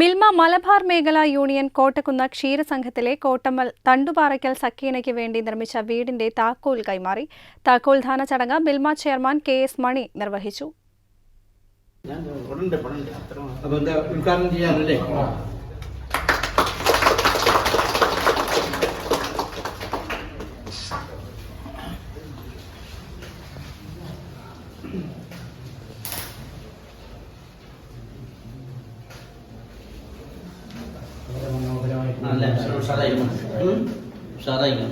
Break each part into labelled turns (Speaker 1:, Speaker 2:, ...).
Speaker 1: Milma Malabar മേഖല union Kottakkunnu ക്ഷീരസംഘത്തിലെ കോട്ടമ്മൽ തണ്ടുപാറയ്ക്കൽ സക്കീനയ്ക്ക് വേണ്ടി നിർമ്മിച്ച വീടിന്റെ താക്കോൽ കൈമാറി. താക്കോൽദാന ചടങ്ങ് Milma chairman K S Mani നിർവഹിച്ചു.
Speaker 2: നല്ല ഉഷാറായിരിക്കണം? ഉഷാറായിരിക്കണം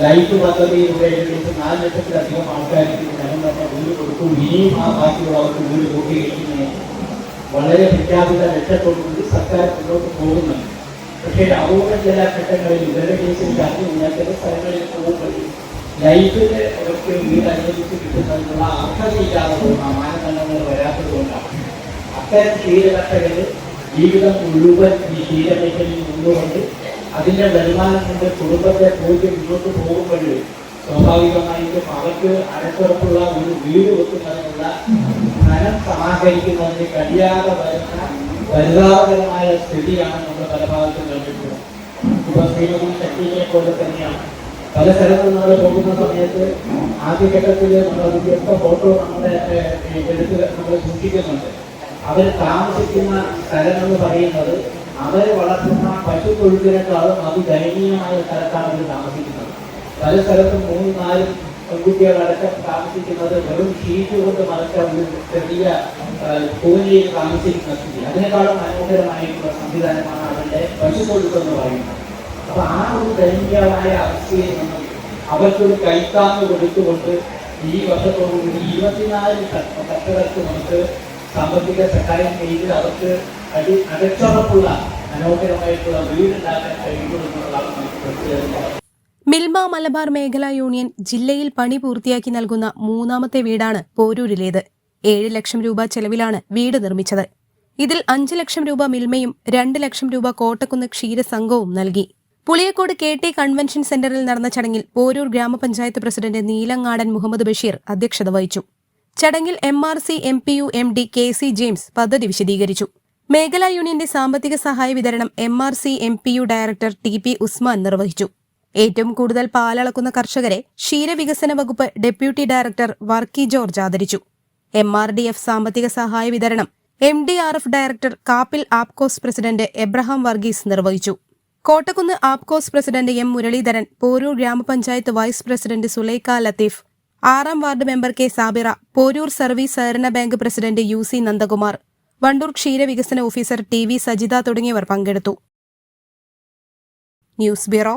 Speaker 2: ലൈഫ് പദ്ധതിയിലൂടെ ഏകദേശം നാല് ലക്ഷത്തിലധികം ആൾക്കാർക്ക് ജനം തന്നെ വീട് കൊടുക്കും ഇനിയും ആ ബാക്കിയുള്ളവർക്ക് വീട് കൂട്ടിയിരിക്കുന്നതിന് വളരെ പ്രഖ്യാപിത ലക്ഷ്യത്തോടുകൂടി സർക്കാർ മുന്നോട്ട് പോകുന്നുണ്ട്. പക്ഷേ അപൂർവ ചില ഘട്ടങ്ങളിൽ ഇവരുടെ കേസിൽ ഞാൻ ചില സ്ഥലങ്ങളിൽ പോകുമ്പോൾ ലൈഫിന്റെ അവർക്ക് വീട് അനുവദിച്ച് കിട്ടുന്നതിനുള്ള അർഹതയില്ലാത്തതും ആ മാനദണ്ഡങ്ങൾ വരാത്തത് കൊണ്ടാണ്. അത്തരം ക്ഷീരകർഷകർ ജീവിതം മുഴുവൻ ഈ ക്ഷീരമേഖലയിൽ നിന്നുകൊണ്ട് അതിന്റെ വരുമാനം കൊണ്ട് കുടുംബത്തെ പോയിട്ട് മുന്നോട്ട് പോകുമ്പോൾ സ്വാഭാവികമായിട്ടും അവർക്ക് അടച്ചുറപ്പുള്ള ഒരു വീട് വെക്കുന്നതിനുള്ള ധനം സമാഹരിക്കുന്നതിന് കഴിയാതെ വരുന്ന സ്ഥിതിയാണ് നമ്മൾ പല ഭാഗത്തും കണ്ടിട്ടുള്ളത്. ഇപ്പൊ ശ്രീമതി ശക്തിയെ പോലെ തന്നെയാണ്. പല സ്ഥലത്തും നമ്മൾ പോകുന്ന സമയത്ത് ആദ്യഘട്ടത്തിൽ നമ്മൾ വ്യത്യസ്ത ഫോട്ടോ നമ്മുടെ എടുത്ത് നമ്മൾ സൂക്ഷിക്കുന്നുണ്ട്. അവർ താമസിക്കുന്ന സ്ഥലം എന്ന് പറയുന്നത് അവരെ വളർത്തുന്ന പശു തൊഴുത്തിനേക്കാളും അതിദയനീയമായ സ്ഥലത്താണ് അവർ താമസിക്കുന്നത്. പല സ്ഥലത്തും മൂന്നും നാല് പെൺകുട്ടികളടക്കം താമസിക്കുന്നത് വെറും ഷീറ്റ് കൊണ്ട് മറക്കാൻ ചെറിയ കോലിയിൽ താമസിക്കുന്ന സ്ഥിതി അതിനേക്കാളും മനോഹരമായിട്ടുള്ള സംവിധാനമാണ് അവരുടെ പശു എന്ന് പറയുന്നത്. അപ്പൊ ആ ഒരു ദയനീയമായ അവസ്ഥയിൽ നിന്നും അവർക്കൊരു കൈത്താങ്ങ് കൊടുത്തുകൊണ്ട് ഈ വർഷത്തോടുകൂടി ഇരുപത്തിനാല് കർഷകർക്ക് നമുക്ക് സാമ്പത്തിക സഹായം ചെയ്ത് അവർക്ക് അടി അടച്ചുറപ്പുള്ള മനോഹരമായിട്ടുള്ള വീടുണ്ടാക്കാൻ കഴിയുമെന്നുള്ളതാണ് നമുക്ക് പ്രത്യേകത
Speaker 3: മിൽമ മലബാർ മേഖലാ യൂണിയൻ ജില്ലയിൽ പണി പൂർത്തിയാക്കി നൽകുന്ന മൂന്നാമത്തെ വീടാണ് പോരൂരിലേത്. ഏഴ് ലക്ഷം രൂപ ചെലവിലാണ് വീട് നിർമ്മിച്ചത്. ഇതിൽ അഞ്ച് ലക്ഷം രൂപ മിൽമയും രണ്ട് ലക്ഷം രൂപ കോട്ടക്കുന്ന് ക്ഷീരസംഘവും നൽകി. പുളിയക്കോട് കെ ടി കൺവെൻഷൻ സെന്ററിൽ നടന്ന ചടങ്ങിൽ പോരൂർ ഗ്രാമപഞ്ചായത്ത് പ്രസിഡന്റ് നീലങ്ങാടൻ മുഹമ്മദ് ബഷീർ അധ്യക്ഷത വഹിച്ചു. ചടങ്ങിൽ M R C M P U M D K C James പദ്ധതി വിശദീകരിച്ചു. മേഖലാ യൂണിയന്റെ സാമ്പത്തിക സഹായ വിതരണം M R C M P U director T P Usman നിർവഹിച്ചു. ഏറ്റവും കൂടുതൽ പാലളക്കുന്ന കർഷകരെ ക്ഷീരവികസന വകുപ്പ് ഡെപ്യൂട്ടി ഡയറക്ടർ വർക്കി ജോർജ് ആദരിച്ചു. എം ആർ ഡി എഫ് സാമ്പത്തിക സഹായ വിതരണം M D R F director Kappil APCOS president Abraham Varghese നിർവഹിച്ചു. Kottakkunnu APCOS president M Muraleedharan Poroor grama panchayat vice president Sulaikha Latheef ആറാം ward member K Sabira Poroor service സഹകരണ bank president U C Nandakumar Wandoor ക്ഷീരവികസന officer T V Sajitha തുടങ്ങിയവർ പങ്കെടുത്തു. News bureau